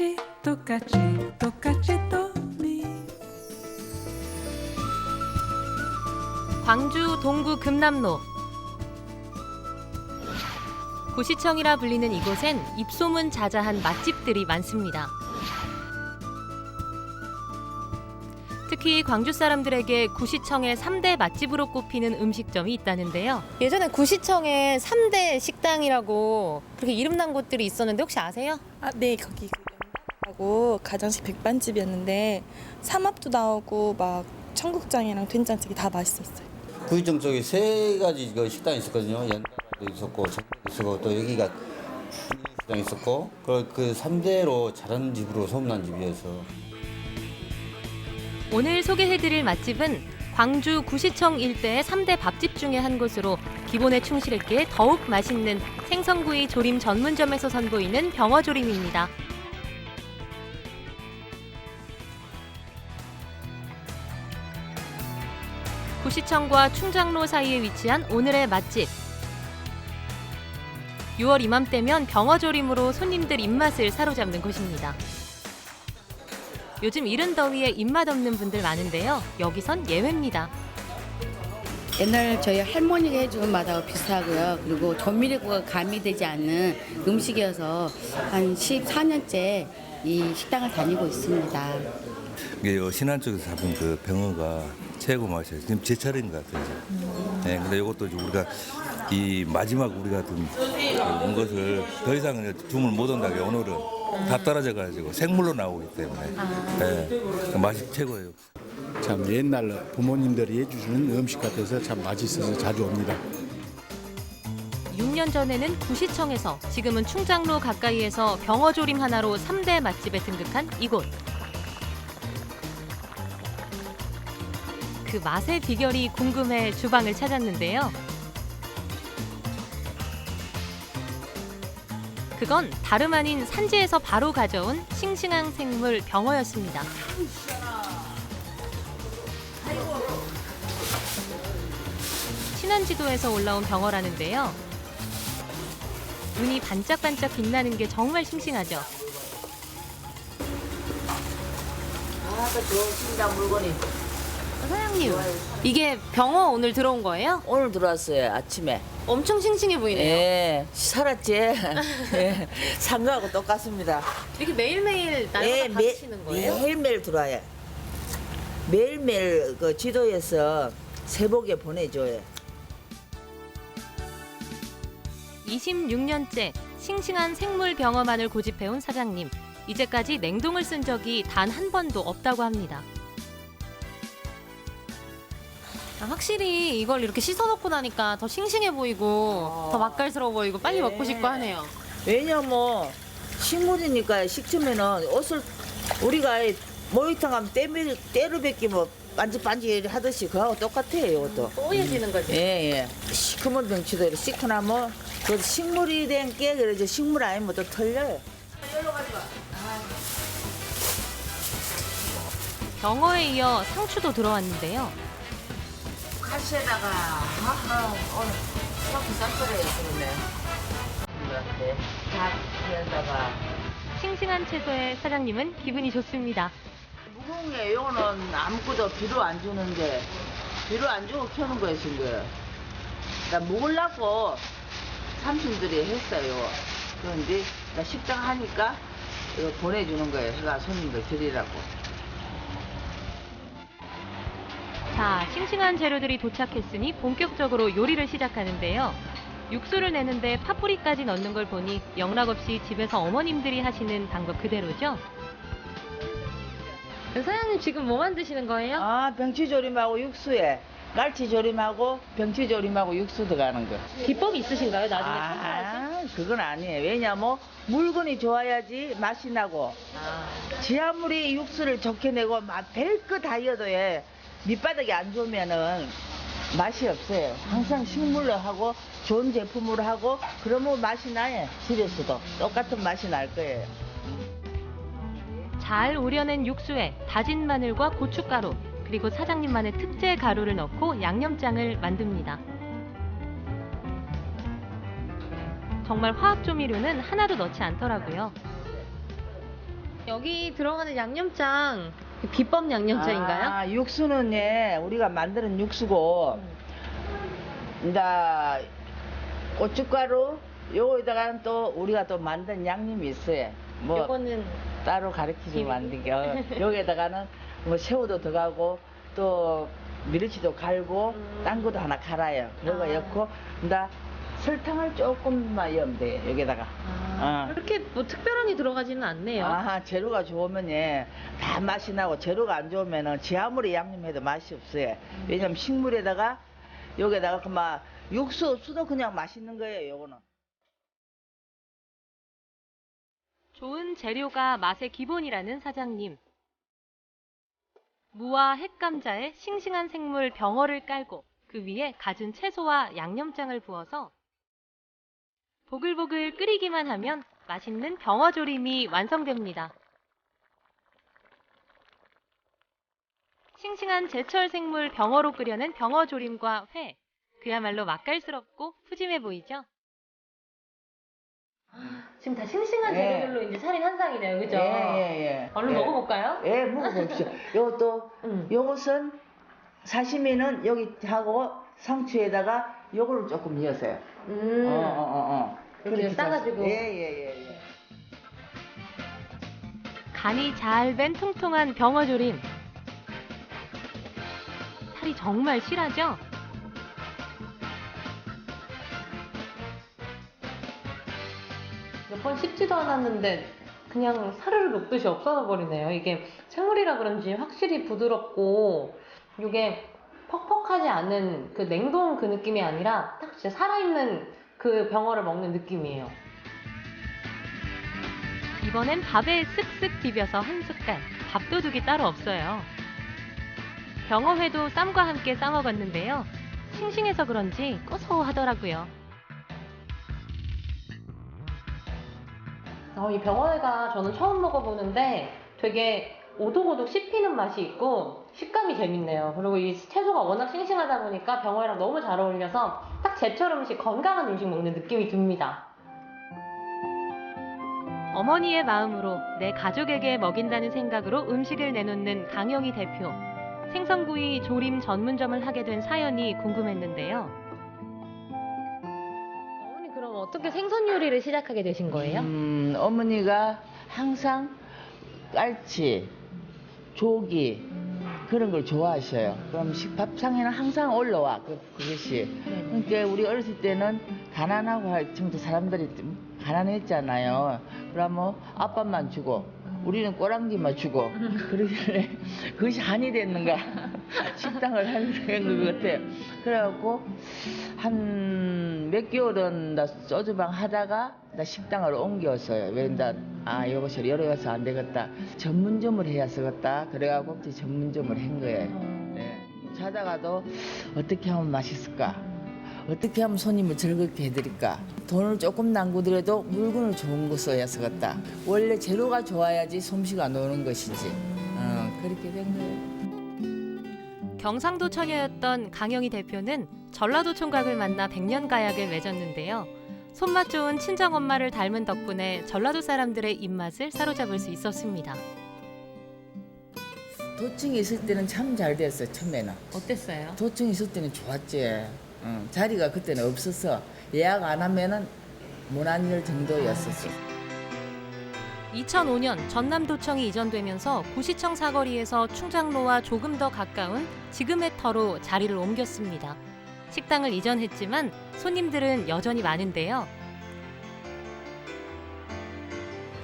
똑같이 똑같이 똑같이 또미 광주 동구 금남로 구시청이라 불리는 이곳엔 입소문 자자한 맛집들이 많습니다. 특히 광주 사람들에게 구시청의 3대 맛집으로 꼽히는 음식점이 있다는데요. 예전에 구시청에 3대 식당이라고 그렇게 이름 난 곳들이 있었는데 혹시 아세요? 아, 네, 거기 그 하고 가정식 백반집이었는데 삼합도 나오고 막 청국장이랑 된장찌개 다 맛있었어요. 구이정 쪽에 세 가지 그 식당이 있었거든요. 연가도 있었고 있었고 또 여기가 식당 있었고 그, 그 3대로 잘하는 집으로 소문난 집이어서 오늘 소개해드릴 맛집은 광주 구시청 일대의 3대 밥집 중에 한 곳으로 기본에 충실했기에 더욱 맛있는 생선구이 조림 전문점에서 선보이는 병어조림입니다. 구시청과 충장로 사이에 위치한 오늘의 맛집. 6월 이맘때면 병어조림으로 손님들 입맛을 사로잡는 곳입니다. 요즘 이른 더위에 입맛 없는 분들 많은데요. 여기선 예외입니다. 옛날 저희 할머니가 해주는 맛하고 비슷하고요. 그리고 조미료가 가미되지 않는 음식이어서 한 14년째 이 식당을 다니고 있습니다. 이게 요 신안 쪽에서 잡은 그 병어가 최고 맛이에요. 지금 제철인 것 같아요. 이제. 네, 근데 이것도 이제 우리가 이 마지막 우리가 둔온 것을 더 이상 은 주문 못 온다게 오늘은 다 떨어져 가지고 생물로 나오기 때문에 네, 그 맛이 최고예요. 참 옛날 부모님들이 해주시는 음식 같아서 참 맛있어서 자주 옵니다. 6년 전에는 구시청에서 지금은 충장로 가까이에서 병어조림 하나로 3대 맛집에 등극한 이곳. 그 맛의 비결이 궁금해 주방을 찾았는데요. 그건 다름 아닌 산지에서 바로 가져온 싱싱한 생물 병어였습니다. 신안지도에서 올라온 병어라는데요. 눈이 반짝반짝 빛나는 게 정말 싱싱하죠. 사장님, 이게 병어 오늘 들어온 거예요? 오늘 들어왔어요 아침에. 엄청 싱싱해 보이네요. 예, 살았지. 예, 산 거하고 똑같습니다. 이렇게 매일매일 날마다 매- 받으시는 거예요? 매일매일 들어와요. 매일매일 그 지도에서 세복에 보내줘요. 26년째 싱싱한 생물 병어만을 고집해온 사장님. 이제까지 냉동을 쓴 적이 단 한 번도 없다고 합니다. 아, 확실히 이걸 이렇게 씻어놓고 나니까 더 싱싱해 보이고 더 맛깔스러워 보이고 빨리 먹고 싶고 하네요. 왜냐면 식물이니까 식초면은 옷을 우리가 모이탕 하면 때밀 때를 벗기면 반질반질 하듯이 그거하고 똑같아요 이것도. 뽀얘지는 거지. 예, 예. 시커먼 병치도 이렇게 씻고 나면 그 식물이 된 게 그러죠. 식물 아니면 또 털려요. 병어에 이어 상추도 들어왔는데요. 가시에다가 하하 오늘 이렇게 쌀거래요 그러네. 이렇게 닭에다가 싱싱한 채소에 사장님은 기분이 좋습니다. 무거운 게 이거는 아무것도 비료 안 주는데 비료 안 주고 키우는 거예요 지금. 나 먹으려고 삼촌들이 했어요. 그런데 나 식당 하니까 이거 보내주는 거예요. 제가 손님들 드리라고. 자, 싱싱한 재료들이 도착했으니 본격적으로 요리를 시작하는데요. 육수를 내는데 파뿌리까지 넣는 걸 보니 영락없이 집에서 어머님들이 하시는 방법 그대로죠? 사장님 지금 뭐 만드시는 거예요? 아 병치조림하고 육수에 갈치조림하고 병치조림하고 육수 들어가는 거. 기법이 있으신가요? 나중에 아, 그건 아니에요. 왜냐면 물건이 좋아야지 맛이 나고 지하물이 육수를 좋게 내고 맛 별거 다 이어도 예, 밑바닥이 안 좋으면은 맛이 없어요. 항상 식물로 하고 좋은 제품으로 하고 그러면 맛이 나요. 집에서도 똑같은 맛이 날 거예요. 잘 우려낸 육수에 다진 마늘과 고춧가루 그리고 사장님만의 특제 가루를 넣고 양념장을 만듭니다. 정말 화학 조미료는 하나도 넣지 않더라고요. 여기 들어가는 양념장 비법 양념장인가요? 아, 육수는 예, 우리가 만드는 육수고, 이제 고춧가루, 요거에다가는 또 우리가 또 만든 양념이 있어요. 뭐 요거는 따로 가르치지. 만든 게 어, 여기에다가는 뭐 새우도 들어가고 또 미르치도 갈고 음. 딴 것도 하나 갈아요. 그리고 아. 넣고 이제 설탕을 조금만 넣으면 돼요. 여기다가. 아, 어. 그렇게 뭐 특별하게 들어가지는 않네요. 아, 재료가 좋으면 예, 다 맛이 나고 재료가 안 좋으면은 지 아무리 양념해도 맛이 없어요. 왜냐면 식물에다가 여기다가 그막 육수 수도 그냥 맛있는 거예요. 요거는. 좋은 재료가 맛의 기본이라는 사장님. 무와 햇감자에 싱싱한 생물 병어를 깔고 그 위에 갖은 채소와 양념장을 부어서 보글보글 끓이기만 하면 맛있는 병어 조림이 완성됩니다. 싱싱한 제철 생물 병어로 끓여낸 병어 조림과 회. 그야말로 맛깔스럽고 푸짐해 보이죠? 지금 다 싱싱한 예. 재료들로 이제 차린 한상이네요, 그죠? 예, 예, 예. 얼른 예. 먹어볼까요? 예, 먹어봅시다. 요것도, 음. 요것은 사시미는 여기 하고 상추에다가 요거를 조금 넣으세요. 음. 어, 어, 어, 어. 이렇게 그렇게 싸가지고. 예, 예, 예, 예. 간이 잘 밴 통통한 병어 조림. 살이 정말 실하죠? 몇 번 씹지도 않았는데 그냥 사르르 녹듯이 없어져 버리네요. 이게 생물이라 그런지 확실히 부드럽고 이게 퍽퍽하지 않은 그 냉동 그 느낌이 아니라 딱 진짜 살아있는 그 병어를 먹는 느낌이에요. 이번엔 밥에 쓱쓱 비벼서 한 숟갈, 밥도둑이 따로 없어요. 병어회도 쌈과 함께 싸먹었는데요. 싱싱해서 그런지 고소하더라고요. 어, 이 병어회가 저는 처음 먹어보는데 되게 오독오독 씹히는 맛이 있고 식감이 재밌네요. 그리고 이 채소가 워낙 싱싱하다 보니까 병어회랑 너무 잘 어울려서 딱 제철 음식, 건강한 음식 먹는 느낌이 듭니다. 어머니의 마음으로 내 가족에게 먹인다는 생각으로 음식을 내놓는 강영희 대표. 생선구이 조림 전문점을 하게 된 사연이 궁금했는데요. 어머니 그럼 어떻게 생선 요리를 시작하게 되신 거예요? 음, 어머니가 항상 깔치, 조기 그런 걸 좋아하셔요. 그럼 식밥상에는 항상 올라와 그, 그것이. 그러니까 우리 어렸을 때는 가난하고 할 정도 사람들이 좀 가난했잖아요. 그러면 아빠만 주고 우리는 꼬랑지만 주고 그러길래 그것이 한이 됐는가 식당을 하는 것 같아요. 그래갖고 한 몇 개월은 나 소주방 하다가 나 식당을 옮겼어요. 왜나 아 여러 가서 안 되겠다. 전문점을 해야 쓰겠다. 그래갖고 전문점을 한 거예요. 네. 자다가도 어떻게 하면 맛있을까? 어떻게 하면 손님을 즐겁게 해드릴까? 돈을 조금 남구더라도 물건을 좋은 거 써야 쓰겠다. 원래 재료가 좋아야지 솜씨가 노는 것이지. 어, 그렇게 된 거예요. 경상도 처녀였던 강영희 대표는 전라도 총각을 만나 백년 가약을 맺었는데요. 손맛 좋은 친정 엄마를 닮은 덕분에 전라도 사람들의 입맛을 사로잡을 수 있었습니다. 도청이 있을 때는 참 잘 됐어 처음에는. 어땠어요? 도청이 있을 때는 좋았지. 응, 자리가 그때는 없어서 예약 안 하면은 못 앉을 정도였었어. 2005년 전남도청이 이전되면서 구시청 사거리에서 충장로와 조금 더 가까운 지금의 터로 자리를 옮겼습니다. 식당을 이전했지만 손님들은 여전히 많은데요.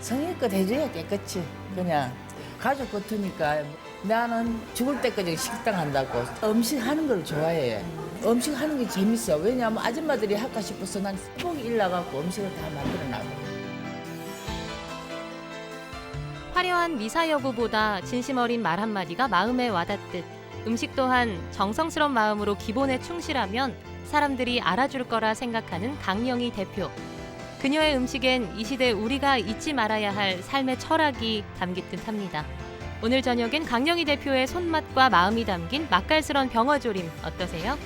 성의껏 해줘야 깨끗이 그냥. 가족 같으니까 나는 죽을 때까지 식당 한다고 음식 하는 걸 좋아해. 음식 하는 게 재밌어. 왜냐하면 아줌마들이 할까 싶어서 난꼭 일나가고 음식을 다 만들어 놔고 화려한 미사 여구보다 진심 어린 말 한마디가 마음에 와닿듯 음식 또한 정성스런 마음으로 기본에 충실하면 사람들이 알아줄 거라 생각하는 강영희 대표. 그녀의 음식엔 이 시대 우리가 잊지 말아야 할 삶의 철학이 담긴 듯합니다. 오늘 저녁엔 강영희 대표의 손맛과 마음이 담긴 맛깔스런 병어조림 어떠세요?